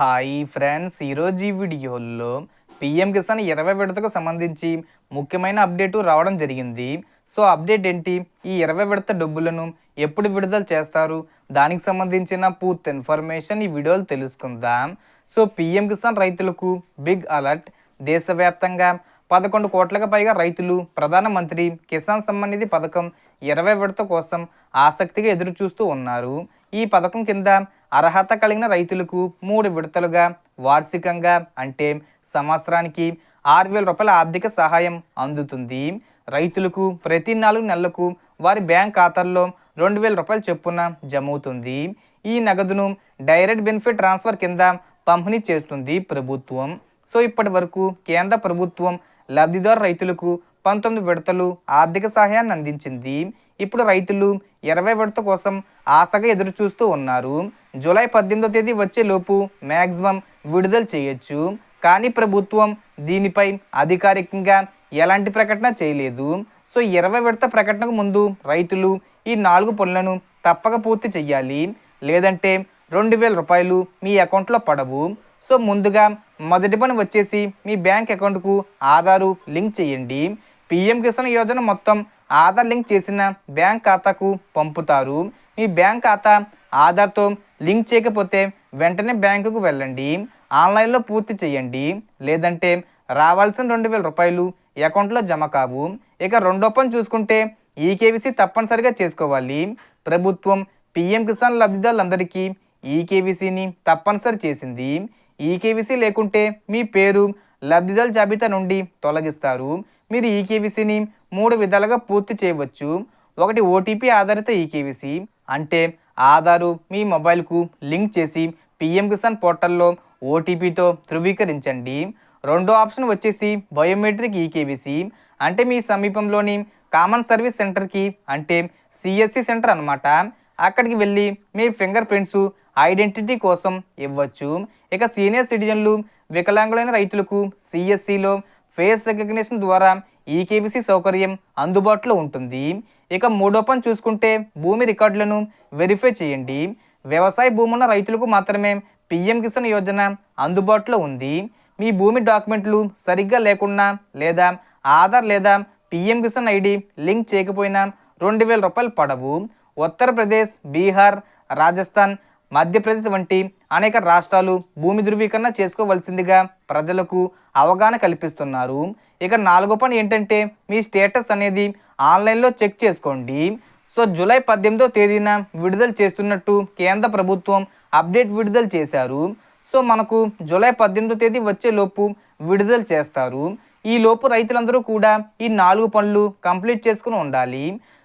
Hi friends. ఈరోజు ఈ వీడియోలో పిఎం కిసాన్ ఇరవై విడతకు సంబంధించి ముఖ్యమైన అప్డేటు రావడం జరిగింది. సో అప్డేట్ ఏంటి? ఈ ఇరవై విడత డబ్బులను ఎప్పుడు విడుదల చేస్తారు? దానికి సంబంధించిన పూర్తి ఇన్ఫర్మేషన్ ఈ వీడియోలో తెలుసుకుందాం. సో పిఎం కిసాన్ రైతులకు బిగ్ అలర్ట్. దేశవ్యాప్తంగా పదకొండు కోట్లకు పైగా రైతులు ప్రధానమంత్రి కిసాన్ సమ్మాన్ నిధి పథకం ఇరవై విడత కోసం ఆసక్తిగా ఎదురు చూస్తూ ఉన్నారు. ఈ పథకం కింద అర్హత కలిగిన రైతులకు మూడు విడతలుగా వార్షికంగా అంటే సంవత్సరానికి ఆరు వేల రూపాయల ఆర్థిక సహాయం అందుతుంది. రైతులకు ప్రతి నాలుగు నెలలకు వారి బ్యాంక్ ఖాతాల్లో రెండు వేల రూపాయల చొప్పున జమ అవుతుంది ఈ నగదును డైరెక్ట్ బెనిఫిట్ ట్రాన్స్ఫర్ కింద పంపిణీ చేస్తుంది ప్రభుత్వం. సో ఇప్పటి వరకు కేంద్ర ప్రభుత్వం లబ్ధిదారు రైతులకు పంతొమ్మిది విడతలు ఆర్థిక సహాయాన్ని అందించింది. ఇప్పుడు రైతులు ఇరవై విడత కోసం ఆశగా ఎదురు చూస్తూ ఉన్నారు. జూలై పద్దెనిమిదో తేదీ వచ్చేలోపు మ్యాక్సిమం విడుదల చేయొచ్చు. కానీ ప్రభుత్వం దీనిపై అధికారికంగా ఎలాంటి ప్రకటన చేయలేదు. సో ఇరవై విడత ప్రకటనకు ముందు రైతులు ఈ నాలుగు పనులను తప్పక పూర్తి చేయాలి లేదంటే రెండు వేల రూపాయలు మీ అకౌంట్లో పడవు. సో ముందుగా మొదటి పని వచ్చేసి మీ బ్యాంక్ అకౌంట్కు ఆధారు లింక్ చేయండి. పిఎం కిసాన్ యోజన మొత్తం ఆధార్ లింక్ చేసిన బ్యాంక్ ఖాతాకు పంపుతారు. మీ బ్యాంక్ ఖాతా ఆధార్తో లింక్ చేయకపోతే వెంటనే బ్యాంకుకు వెళ్ళండి. ఆన్లైన్లో పూర్తి చేయండి. లేదంటే రావాల్సిన రెండు వేల రూపాయలు అకౌంట్లో జమ కావు. ఇక రెండో పని చూసుకుంటే ఈకేవీసీ తప్పనిసరిగా చేసుకోవాలి. ప్రభుత్వం పిఎం కిసాన్ లబ్ధిదారులందరికీ ఈకేవీసీని తప్పనిసరి చేసింది. ఈకేవీసీ లేకుంటే మీ పేరు లబ్ధిదారుల జాబితా నుండి తొలగిస్తారు. మీరు ఈకేవీసీని మూడు విధాలుగా పూర్తి చేయవచ్చు. ఒకటి ఓటీపీ ఆధారిత ఈకేవీసీ అంటే ఆధారు మీ మొబైల్కు లింక్ చేసి పిఎం కిసాన్ పోర్టల్లో ఓటీపీతో ధృవీకరించండి. రెండో ఆప్షన్ వచ్చేసి బయోమెట్రిక్ ఈకేవీసీ అంటే మీ సమీపంలోని కామన్ సర్వీస్ సెంటర్కి అంటే సిఎస్సి సెంటర్ అన్నమాట. అక్కడికి వెళ్ళి మీ ఫింగర్ ప్రింట్స్ ఐడెంటిటీ కోసం ఇవ్వచ్చు. ఇక సీనియర్ సిటిజన్లు వికలాంగులైన రైతులకు సిఎస్సిలో ఫేస్ రికగ్నిషన్ ద్వారా ఈకేవీసీ సౌకర్యం అందుబాటులో ఉంటుంది. ఇక మూడో పని చూసుకుంటే భూమి రికార్డులను వెరిఫై చేయండి. వ్యవసాయ భూమి ఉన్న రైతులకు మాత్రమే పిఎం కిసాన్ యోజన అందుబాటులో ఉంది. మీ భూమి డాక్యుమెంట్లు సరిగ్గా లేకున్నా లేదా ఆధార్ లేదా పిఎం కిసాన్ ఐడి లింక్ చేయకపోయినా రెండు వేల రూపాయలు పడవు. ఉత్తరప్రదేశ్ బీహార్ రాజస్థాన్ మధ్యప్రదేశ్ వంటి అనేక రాష్ట్రాలు భూమి ధృవీకరణ చేసుకోవలసిందిగా ప్రజలకు అవగాహన కల్పిస్తున్నారు. ఇక నాలుగో పని ఏంటంటే మీ స్టేటస్ అనేది ఆన్లైన్లో చెక్ చేసుకోండి. సో జూలై పద్దెనిమిదో తేదీన విడుదల చేస్తున్నట్టు కేంద్ర ప్రభుత్వం అప్డేట్ విడుదల చేశారు. సో మనకు జూలై పద్దెనిమిదో తేదీ వచ్చేలోపు విడుదల చేస్తారు. ఈ లోపు రైతులందరూ కూడా ఈ నాలుగు పనులు కంప్లీట్ చేసుకుని ఉండాలి.